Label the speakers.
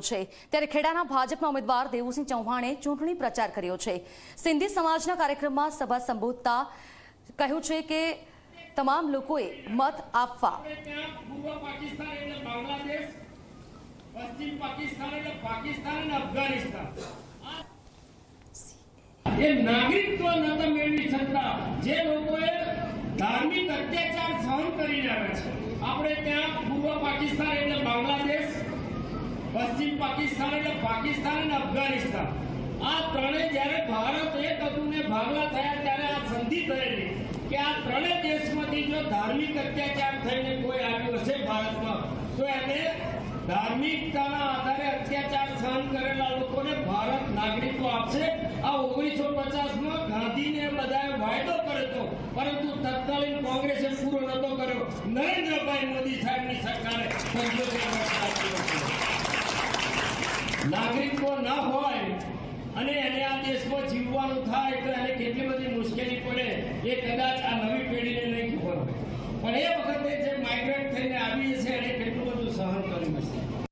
Speaker 1: છે. ત્યારે ખેડાના ભાજપના ઉમેદવાર દેવુસિંહ ચૌહાણે ચૂંટણી પ્રચાર કર્યો છે. સિંધી સમાજના કાર્યક્રમમાં સભા સંબોધતા કહ્યું છે કે તમામ લોકોએ મત આપવા.
Speaker 2: ધાર્મિક અત્યાચાર સહન કરીને આવે છે. આપણે ત્યાં પૂર્વ પાકિસ્તાન એટલે બાંગ્લાદેશ પશ્ચિમ પાકિસ્તાન એટલે પાકિસ્તાન અને અફઘાનિસ્તાન. આ ત્રણે જ્યારે ભારત એક હતું ને ભાગલા થયા ત્યારે આ સંધિ થયેલી કે આ ત્રણેય દેશમાંથી જો ધાર્મિક અત્યાચાર થઈને કોઈ આવ્યું હશે ભારતમાં, તો એને ધાર્મિકતાના આધારે અત્યાચાર સહન કરેલા લોકોને ભારત નાગરિકો આપશે. આ ઓગણીસો પચાસમાં ગાંધીને બધાએ વાયદો કર્યો હતો, પરંતુ તત્કાલીન કોંગ્રેસે પૂરો નહોતો કર્યો. નરેન્દ્રભાઈ મોદી સાહેબની સરકારે નાગરિકત્વ ના હોય અને એને આ દેશમાં જીવવાનું થાય, તો એને કેટલી બધી મુશ્કેલી પડે, એ કદાચ આ નવી પેઢીને નહીં ખબર પણ એ વખતે જે માઇગ્રેટ થઈને આવી છે એને કેટલું બધું સહન કર્યું હશે